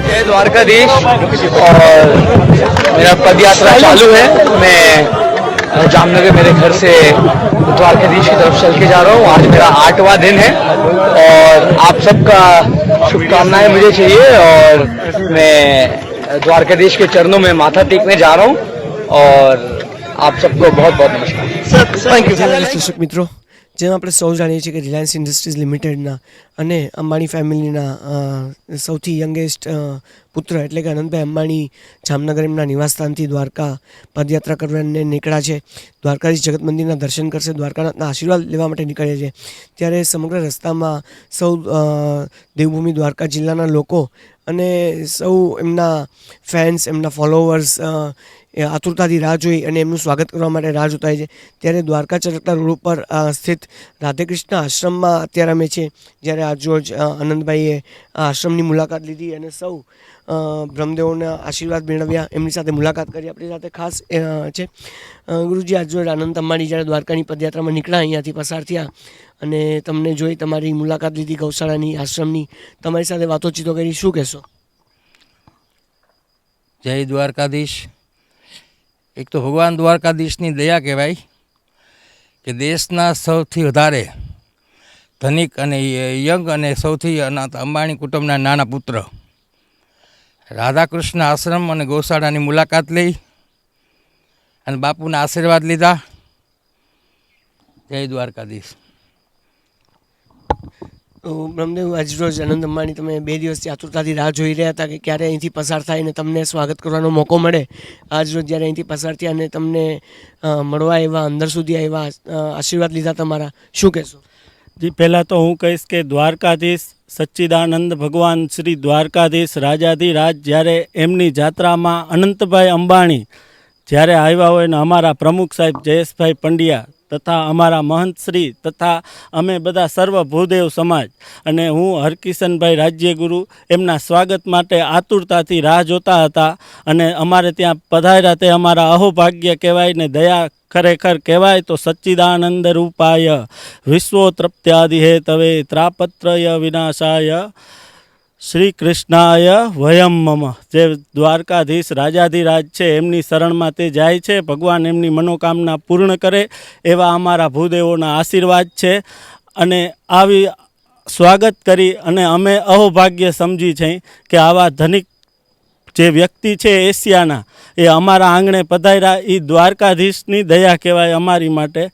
जय द्वारकाधीश। और मेरा पद यात्रा चालू है। मैं जामनगर मेरे घर से द्वारकाधीश की तरफ़ चल के जा रहा हूँ। आज मेरा आठवां दिन है। और आप सबका शुभकामनाएँ मुझे चाहिए। और मैं द्वारकाधीश के चरणों में माथा टेकने जा रहा हूँ। और आप सबको बहुत बहुत नमस्कार थैंक यू दर्शक मित्रों। જેમ આપણે સૌ જાણીએ છીએ કે રિલાયન્સ ઇન્ડસ્ટ્રીઝ લિમિટેડના અને અંબાણી ફેમિલીના સૌથી યંગેસ્ટ પુત્ર એટલે કે અનંતભાઈ અંબાણી જામનગર એમના નિવાસસ્થાનથી દ્વારકા પદયાત્રા કરવાને નીકળ્યા છે. દ્વારકાધીશ જગત મંદિરના દર્શન કરશે, દ્વારકાનાથના આશીર્વાદ લેવા માટે નીકળ્યા છે. ત્યારે સમગ્ર રસ્તામાં સૌ દેવભૂમિ દ્વારકા જિલ્લાના લોકો અને સૌ એમના ફેન્સ એમના ફોલોવર્સ એ આતુરતાથી રાહ જોઈ અને એમનું સ્વાગત કરવા માટે રાહ જોતા છે. ત્યારે દ્વારકા ચરકતા રોડ ઉપર સ્થિત રાધેકૃષ્ણ આશ્રમમાં અત્યારે અમે છે જ્યારે આજ રોજ આનંદભાઈએ આશ્રમની મુલાકાત લીધી અને સૌ બ્રહ્મદેવોના આશીર્વાદ મેળવ્યા. એમની સાથે મુલાકાત કરી. આપણી સાથે ખાસ છે ગુરુજી આજ આનંદ અંબાણી જ્યારે દ્વારકાની પદયાત્રામાં નીકળ્યા, અહીંયાથી પસાર થયા. અને તમને જોઈ તમારી મુલાકાત લીધી ગૌશાળાની, આશ્રમની. તમારી સાથે વાતોચીતો કરી. શું કહેશો? જય દ્વારકાધીશ. એક તો ભગવાન દ્વારકાધીશની દયા કહેવાય કે દેશના સૌથી વધારે ધનિક અને યંગ અને સૌથી અનાથ અંબાણી કુટુંબના નાના પુત્ર રાધાકૃષ્ણ આશ્રમ અને ગૌશાળાની મુલાકાત લઈ અને બાપુના આશીર્વાદ લીધા. જય દ્વારકાધીશ. તો બ્રહ્મદેવ આજરોજ આનંદ અંબાણી તમે બે દિવસથી આતુરતાથી રાહ જોઈ રહ્યા હતા કે ક્યારે અહીંથી પસાર થાય અને તમને સ્વાગત કરવાનો મોકો મળે. આજરોજ જ્યારે અહીંથી પસાર થયા અને તમને મળવા આવ્યા, અંદર સુધી આવ્યા આશીર્વાદ લીધા તમારા, શું કહેશો? જી, પહેલાં તો હું કહીશ કે દ્વારકાધીશ સચ્ચિદાનંદ ભગવાન શ્રી દ્વારકાધીશ રાજાધિરાજ જ્યારે એમની જાત્રામાં અનંતભાઈ અંબાણી જ્યારે આવ્યા હોય ને અમારા પ્રમુખ સાહેબ જયેશભાઈ પંડ્યા તથા અમારા મહંત શ્રી તથા અમે બધા સર્વ ભૂદેવ સમાજ અને હું હરકિશનભાઈ રાજ્યગુરુ એમના સ્વાગત માટે આતુરતાથી રાહ જોતા હતા અને અમારે ત્યાં પધાર્યા તે અમારા અહોભાગ્ય કહેવાય ને દયા ખરેખર કહેવાય તો સચ્ચિદાનંદ રૂપાય. વિશ્વોત્રપ્ત્યાદિ હે તવે ત્રાપત્રય વિનાશાય. શ્રી કૃષ્ણાય વયમ મમ. જે દ્વારકાધીશ, રાજાધિરાજ છે, એમની શરણમાં તે જાય છે. ભગવાન એમની મનોકામના પૂર્ણ કરે એવા અમારા ભૂદેવોના આશીર્વાદ છે. અને આવી સ્વાગત કરી અને અમે અહોભાગ્ય સમજી છે કે આવા ધનિક જે વ્યક્તિ છે એશિયાના, એ અમારા આંગણે પધાર્યા. એ દ્વારકાધીશની દયા કહેવાય અમારી માટે.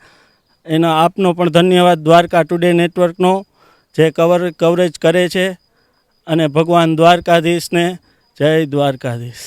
એનો આપનો પણ ધન્યવાદ દ્વારકા ટુડે નેટવર્કનો, જે કવર કવરેજ કરે છે. અને ભગવાન દ્વારકાધીશને જય દ્વારકાધીશ.